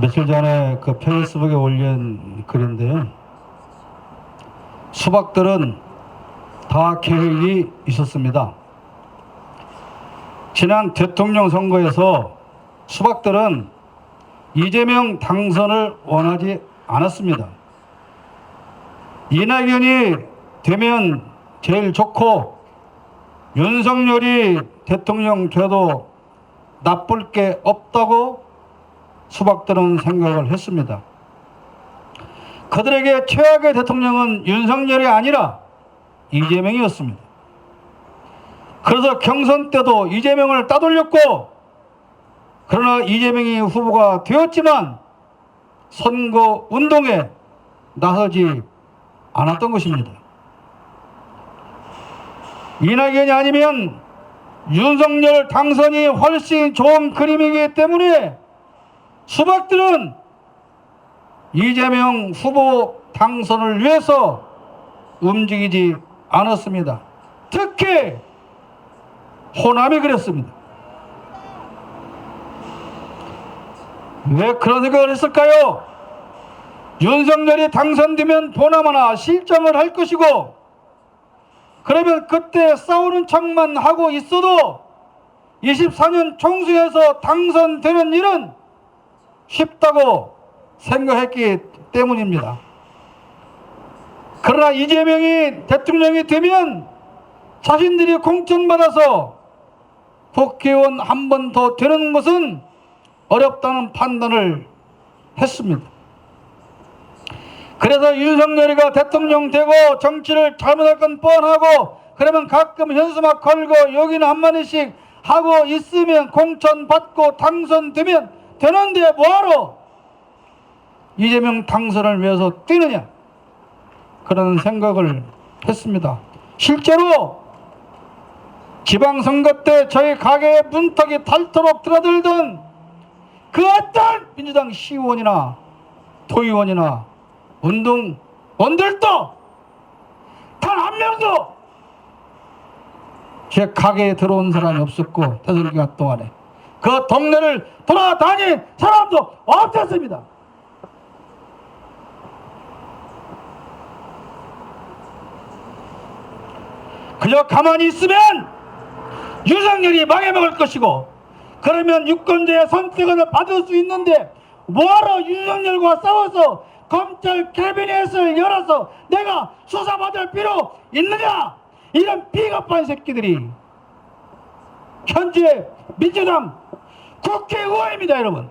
며칠 전에 그 페이스북에 올린 글인데요. 수박들은 다 계획이 있었습니다. 지난 대통령 선거에서 수박들은 이재명 당선을 원하지 않았습니다. 이낙연이 되면 제일 좋고 윤석열이 대통령 돼도 나쁠 게 없다고 수박들은 생각을 했습니다. 그들에게 최악의 대통령은 윤석열이 아니라 이재명이었습니다. 그래서 경선 때도 이재명을 따돌렸고 그러나 이재명이 후보가 되었지만 선거 운동에 나서지 않았던 것입니다. 이낙연이 아니면 윤석열 당선이 훨씬 좋은 그림이기 때문에 수박들은 이재명 후보 당선을 위해서 움직이지 않았습니다. 특히 호남이 그랬습니다. 왜 그런 생각을 했을까요? 윤석열이 당선되면 보남 하나 실정을 할 것이고 그러면 그때 싸우는 척만 하고 있어도 24년 총선에서 당선되는 일은 쉽다고 생각했기 때문입니다. 그러나 이재명이 대통령이 되면 자신들이 공천받아서 국회의원 한 번 더 되는 것은 어렵다는 판단을 했습니다. 그래서 윤석열이가 대통령 되고 정치를 잘못할 건 뻔하고 그러면 가끔 현수막 걸고 여기는 한마디씩 하고 있으면 공천 받고 당선되면 되는데 뭐하러 이재명 당선을 위해서 뛰느냐 그런 생각을 했습니다. 실제로 지방선거 때 저희 가게에 문턱이 닳도록 드나들던 그 어떤 민주당 시의원이나 도의원이나 운동원들도 단 한 명도 제 가게에 들어온 사람이 없었고 기간 동안에 그 동네를 돌아다닌 사람도 없었습니다. 그저 가만히 있으면 윤석열이 망해먹을 것이고 그러면 유권자의 선택을 받을 수 있는데 뭐하러 윤석열과 싸워서 검찰 캐비넷을 열어서 내가 수사받을 필요 있느냐 이런 비겁한 새끼들이 현재 민주당 국회의원입니다 여러분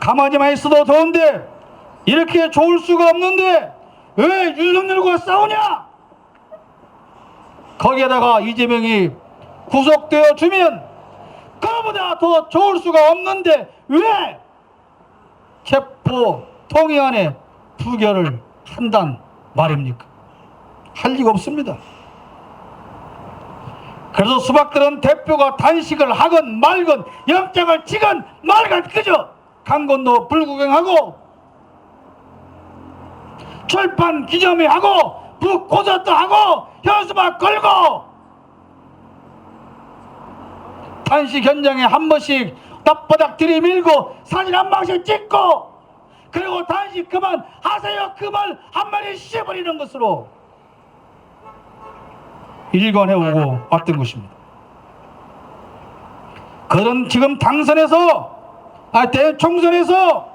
가만히만 있어도 좋은데 이렇게 좋을 수가 없는데 왜 윤석열과 싸우냐 거기에다가 이재명이 구속되어 주면 그보다 더 좋을 수가 없는데 왜 체포 동의안에 부결을 한단 말입니까? 할 리가 없습니다. 그래서 수박들은 대표가 단식을 하건 말건 영장을 치건 말건 그저 강 건너 불구경하고 철판 기념회 하고 북콘서트 하고 현수막 걸고 단식 현장에 한 번씩 납바닥 들이밀고 사진 한 방씩 찍고 그리고 단식 그만 하세요. 그 말 한마디 씹어버리는 것으로 일관해 오고 왔던 것입니다. 그런 지금 당선에서 아, 대총선에서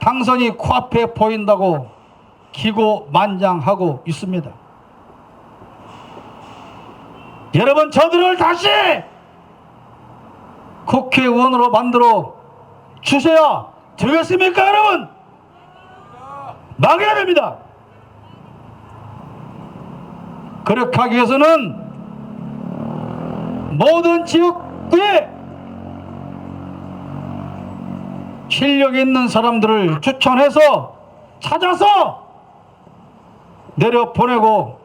당선이 코앞에 보인다고 기고만장하고 있습니다. 여러분 저들을 다시 국회의원으로 만들어 주셔야 되겠습니까 여러분? 막아야 됩니다. 그렇게 하기 위해서는 모든 지역구에 실력 있는 사람들을 추천해서 찾아서 내려 보내고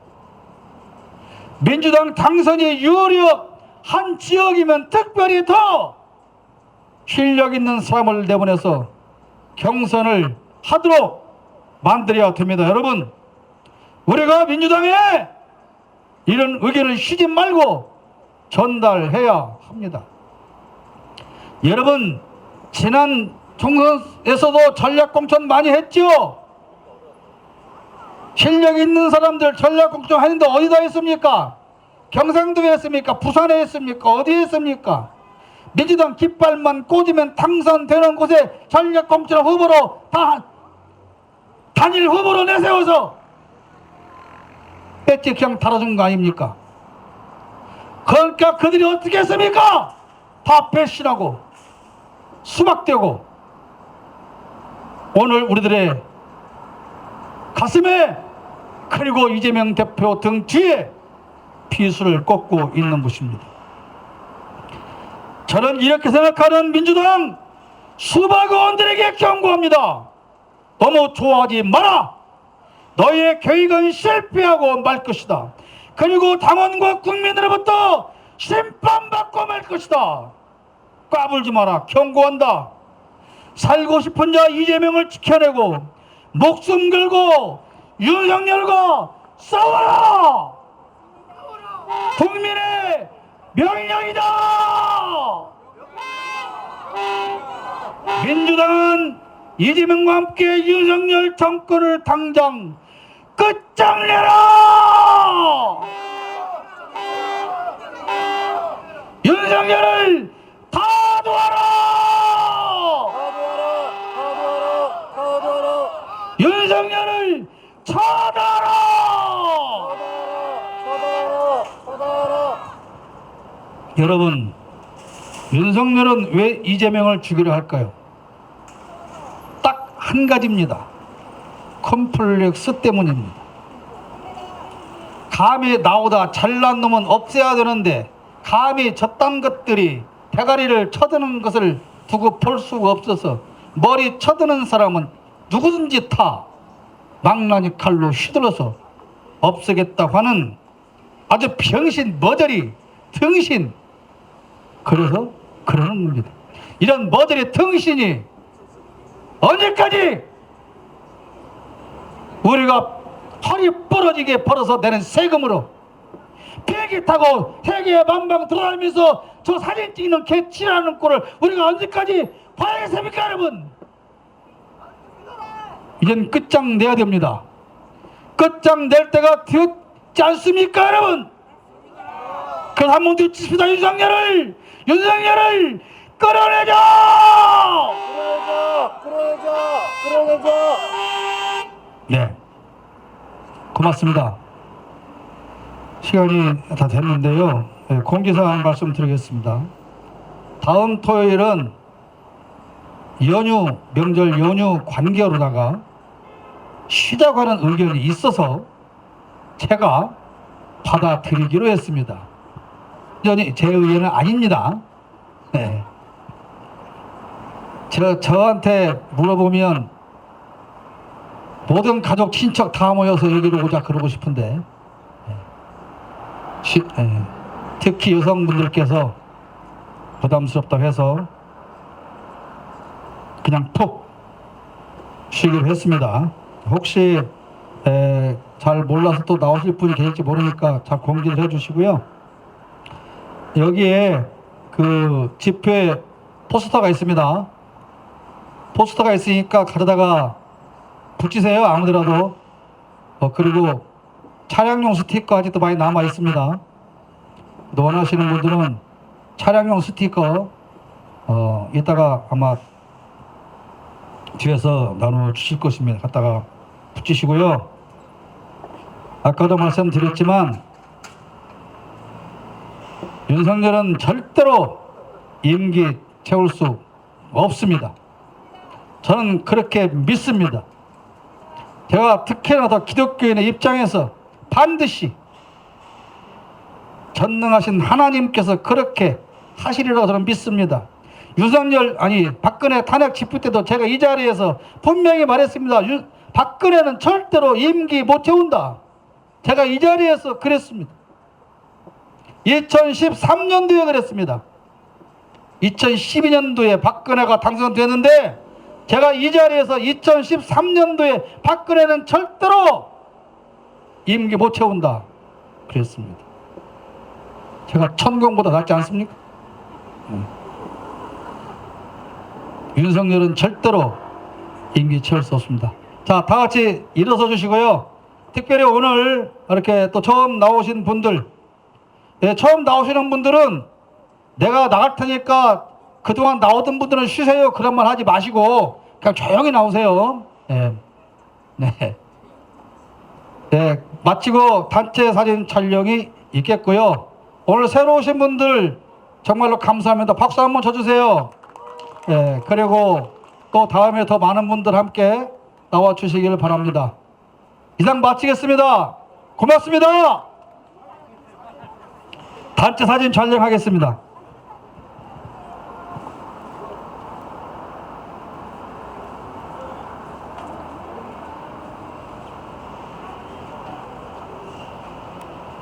민주당 당선이 유리한 지역이면 특별히 더 실력 있는 사람을 내보내서 경선을 하도록 만들어야 됩니다. 여러분, 우리가 민주당에 이런 의견을 쉬지 말고 전달해야 합니다. 여러분 지난 총선에서도 전략공천 많이 했죠. 실력 있는 사람들 전략공천 하는데 어디다 했습니까? 경상도에 했습니까? 부산에 했습니까? 어디에 했습니까? 민주당 깃발만 꽂으면 당선되는 곳에 전략공천 후보로 다 단일 후보로 내세워서 배지 그냥 달아준 거 아닙니까? 그러니까 그들이 어떻게 했습니까? 다 배신하고 수박되고 오늘 우리들의 가슴에 그리고 이재명 대표 등 뒤에 피수를 꽂고 있는 것입니다. 저는 이렇게 생각하는 민주당 수박 의원들에게 경고합니다. 너무 좋아하지 마라. 너희의 계획은 실패하고 말 것이다. 그리고 당원과 국민으로부터 심판받고 말 것이다. 까불지 마라. 경고한다. 살고 싶은 자 이재명을 지켜내고 목숨 걸고 윤석열과 싸워라. 국민의 명령이다. 민주당은 이재명과 함께 윤석열 정권을 당장 끝장내라! 윤석열을! 가도하라! 윤석열을! 가도하라! 여러분, 윤석열은 왜 이재명을 죽이려 할까요? 딱 한 가지입니다. 컴플렉스 때문입니다. 감히 나오다 잘난 놈은 없애야 되는데 감히 저딴 것들이 대가리를 쳐드는 것을 두고 볼 수가 없어서 머리 쳐드는 사람은 누구든지 다 망나니 칼로 휘둘러서 없애겠다고 하는 아주 병신 머저리 등신 그래서 그러는 겁니다. 이런 머저리 등신이 언제까지 우리가 허리 부러지게 벌어서 내는 세금으로 비행기 타고 세계 만방 돌아다니면서 저 사진 찍는 개치라는 꼴을 우리가 언제까지 봐야겠습니까 여러분 이젠 끝장 내야 됩니다 끝장 낼 때가 되었지 않습니까 여러분 그래서 한번 뒤집시다 윤석열을 윤석열을 끌어내자 끌어내자! 끌어내자! 끌어내자! 네. 고맙습니다. 시간이 다 됐는데요. 네, 공지사항 말씀드리겠습니다. 다음 토요일은 연휴, 명절 연휴 관계로다가 쉬자고 하는 의견이 있어서 제가 받아들이기로 했습니다. 제 의견은 아닙니다. 네. 저, 저한테 물어보면 모든 가족 친척 다 모여서 여기로 오자 그러고 싶은데 예. 시- 예. 특히 여성분들께서 부담스럽다고 해서 그냥 톡 쉬기로 했습니다. 혹시 에, 잘 몰라서 또 나오실 분이 계실지 모르니까 잘 공지를 해주시고요. 여기에 그 집회 포스터가 있습니다. 포스터가 있으니까 가져다가 붙이세요 아무데라도. 어, 그리고 차량용 스티커 아직도 많이 남아 있습니다. 또 원하시는 분들은 차량용 스티커 어, 이따가 아마 뒤에서 나눠 주실 것입니다. 갖다가 붙이시고요. 아까도 말씀드렸지만 윤석열은 절대로 임기 채울 수 없습니다. 저는 그렇게 믿습니다 제가 더 기독교인의 입장에서 반드시 전능하신 하나님께서 그렇게 하시리라고 저는 믿습니다. 윤석열 아니 박근혜 탄핵 집회 때도 제가 이 자리에서 분명히 말했습니다. 유, 박근혜는 절대로 임기 못 채운다. 제가 이 자리에서 그랬습니다. 2013년도에 그랬습니다. 2012년도에 박근혜가 당선됐는데 제가 이 자리에서 2013년도에 박근혜는 절대로 임기 못 채운다. 그랬습니다. 제가 천공보다 낫지 않습니까? 음. 윤석열은 절대로 임기 채울 수 없습니다. 자, 다 같이 일어서 주시고요. 특별히 오늘 이렇게 또 처음 나오신 분들, 예, 처음 나오시는 분들은 내가 나갈 테니까 그동안 나오던 분들은 쉬세요. 그런 말 하지 마시고 그냥 조용히 나오세요. 예. 네. 네, 마치고 단체 사진 촬영이 있겠고요. 오늘 새로 오신 분들 정말로 감사합니다. 박수 한번 쳐주세요. 예, 그리고 또 다음에 더 많은 분들 함께 나와 주시기를 바랍니다. 이상 마치겠습니다. 고맙습니다. 단체 사진 촬영하겠습니다.